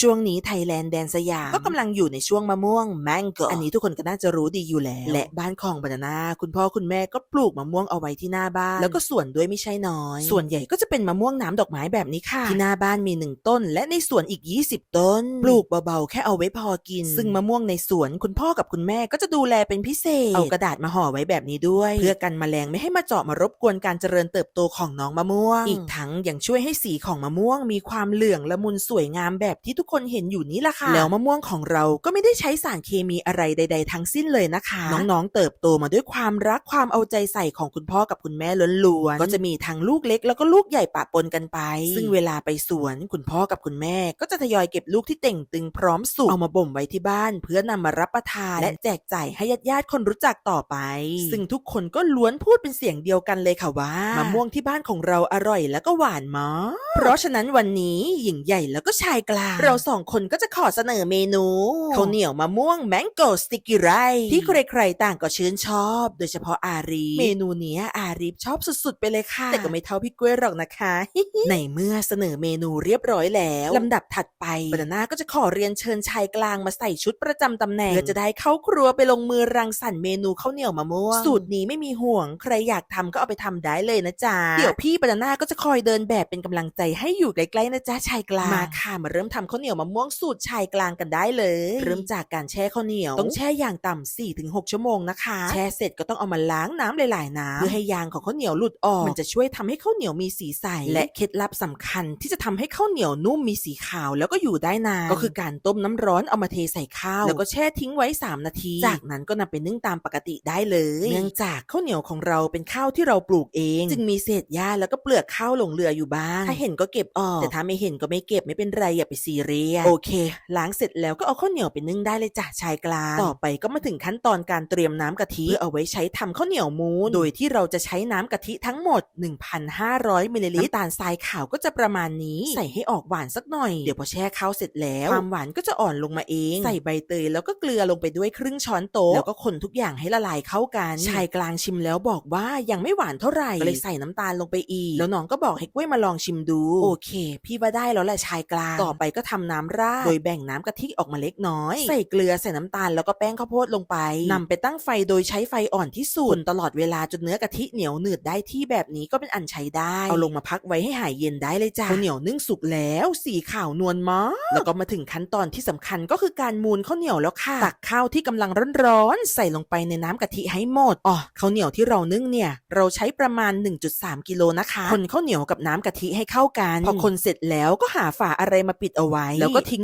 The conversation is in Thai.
ช่วงนี้ไทยแลนด์แดนสยามก็กำลังอยู่ในช่วงมะม่วงแมงโกอันนี้ทุกคนก็น่าจะรู้ดีอยู่แล้ว และบ้านของบรรณาคุณพ่อคุณแม่ก็ปลูกมะม่วงเอาไว้ที่หน้าบ้าน แล้วก็สวนด้วยไม่ใช่น้อย ส่วนใหญ่ก็จะเป็นมะม่วงน้ำดอกไม้แบบนี้ค่ะ ที่หน้าบ้านมีหนึ่งต้น และในสวนอีก 20 ต้น ปลูกเบาๆ แค่เอาไว้พอกิน ซึ่งมะม่วงในสวนคุณพ่อกับคุณแม่ก็จะดูแลเป็นพิเศษ เอากระดาษมาห่อไว้แบบนี้ด้วย เพื่อกันแมลงไม่ให้มาเจาะมารบกวนการเจริญเติบโตของน้องมะม่วง อีกทั้งยังช่วยให้สีของมะม่วง มีความเหลืองละมุนสวยงามแบบที่ทุกคนเห็นอยู่นี้ล่ะค่ะ แล้วมะม่วงของเราก็ไม่ได้ใช้สารเคมีอะไรใด ๆ ทั้งสิ้นเลยนะคะ น้องๆเติบโตมาด้วยความรักความเอาใจใส่ของคุณพ่อกับคุณแม่ล้วนๆก็จะมีทั้งลูกเล็กแล้วก็ลูกใหญ่ปะปนกันไป ซึ่งเวลาไปสวนคุณพ่อกับคุณแม่ ก็จะทยอยเก็บลูกที่เต่งตึงพร้อมสุกเอามาบ่มไว้ที่บ้าน เพื่อนำมารับประทาน และแจกจ่ายให้ญาติๆคนรู้จักต่อไป ซึ่งทุกคนก็ล้วนพูดเป็นเสียงเดียวกันเลยค่ะว่ามะม่วงที่บ้านของเราอร่อยแล้วก็หวานมากเพราะฉะนั้นวันนี้หญิงใหญ่แล้วก็ชายกลางเราสองคนก็จะขอเสนอเมนูข้าวเหนียวมะม่วงแมงโกสติกกี้ไรที่ใครๆต่างก็ชื่นชอบ โดยเฉพาะอารีเมนูเนี้ยอารีชอบสุดๆ ไปเลยค่ะ แต่ก็ไม่เท่าพี่กล้วยหรอกนะคะ ในเมื่อเสนอเมนูเรียบร้อยแล้วลำดับถัดไปบรรณาก็จะขอเรียนเชิญชายกลางมาใส่ชุดประจำตำแหน่งเพื่อจะได้เข้าครัวไปลงมือรังสรรค์เมนูข้าวเหนียวมะม่วงสูตรนี้ไม่มีห่วง ใครอยากทำก็เอาไปทำได้เลยนะจ๊ะเดี๋ยวพี่บรรณาก็จะคอยเดินแบบเป็นกำลังใจให้อยู่ใกล้ๆนะจ๊ะชายกลางมาค่ะมาเริ่มทำข้าวเหนียวมะม่วงสูตรชายกลางกันได้เลย เริ่มจากการแช่ข้าวเหนียว ต้องแช่อย่างต่ำ4-6ถึง6ชั่วโมงนะคะ แช่เสร็จก็ต้องเอามาล้างน้ำหลาย ๆ น้ำเพื่อให้ยางของข้าวเหนียวหลุดออก มันจะช่วยทำให้ข้าวเหนียวมีสีใส และเคล็ดลับสำคัญที่จะทำให้ข้าวเหนียวนุ่มมีสีขาวแล้วก็อยู่ได้นานก็คือการต้มน้ำร้อนเอามาเทใส่ข้าวแล้วก็แช่ทิ้งไว้ 3 นาที จากนั้นก็นำไปนึ่งตามปกติได้เลย เนื่องจากข้าวเหนียวของเราเป็นข้าวที่เราปลูกเอง จึงมีเศษหญ้าแล้วก็เปลือกข้าวหลงเหลืออยู่บ้างถ้าเห็นก็เก็บออกแต่ถ้าไม่เห็นก็ไม่เก็บไม่เป็นไรอย่าไปซีเรียสโอเค ล้างเสร็จแล้วก็เอาข้าวเหนียวไปนึ่งได้เลยจ้ะชายกลาง ต่อไปก็มาถึงขั้นตอนการเตรียมน้ำกะทิเพื่อเอาไว้ใช้ทำข้าวเหนียวมูน โดยที่เราจะใช้น้ำกะทิทั้งหมด 1,500มิลลิลิตรน้ำตาลทรายขาวก็จะประมาณนี้ ใส่ให้ออกหวานสักหน่อย เดี๋ยวพอแช่ข้าวเสร็จแล้วความหวานก็จะอ่อนลงมาเอง ใส่ใบเตยแล้วก็เกลือลงไปด้วยครึ่งช้อนโต๊ะแล้วก็คนทุกอย่างให้ละลายเข้ากัน ชายกลางชิมแล้วบอกว่ายังไม่หวานเท่าไหร่ก็เลยใส่น้ำตาลลงไปอีก แล้วน้องก็บอกให้กล้วยมาลองชิมดู โอเค พี่ว่าได้แล้วแหละชายกลาง ต่อไปก็ทำน้ำราดโดยแบ่งน้ำกะทิออกมาเล็กน้อย ใส่เกลือใส่น้ำตาลแล้วก็แป้งข้าวโพดลงไปนำไปตั้งไฟโดยใช้ไฟอ่อนที่สุดคนตลอดเวลาจนเนื้อกะทิเหนียวหนืดได้ที่แบบนี้ก็เป็นอันใช้ได้ เอาลงมาพักไว้ให้หายเย็นได้เลยจ้ะข้าวเหนียวนึ่งสุกแล้วสีขาวนวลมากแล้วก็มาถึงขั้นตอนที่สำคัญก็คือการมูนข้าวเหนียวแล้วค่ะตักข้าวที่กำลังร้อนๆใส่ลงไปในน้ำกะทิให้หมดอ๋อข้าวเหนียวที่เรานึ่งเนี่ย เราใช้ประมาณ 1.3 กิโลนะคะคนข้าวเหนียวกับน้ำกะทิให้เข้ากันพอคนเสร็จแล้วก็หาฝาอะไรมาปิดเอาไว้แล้วก็ทิ้ง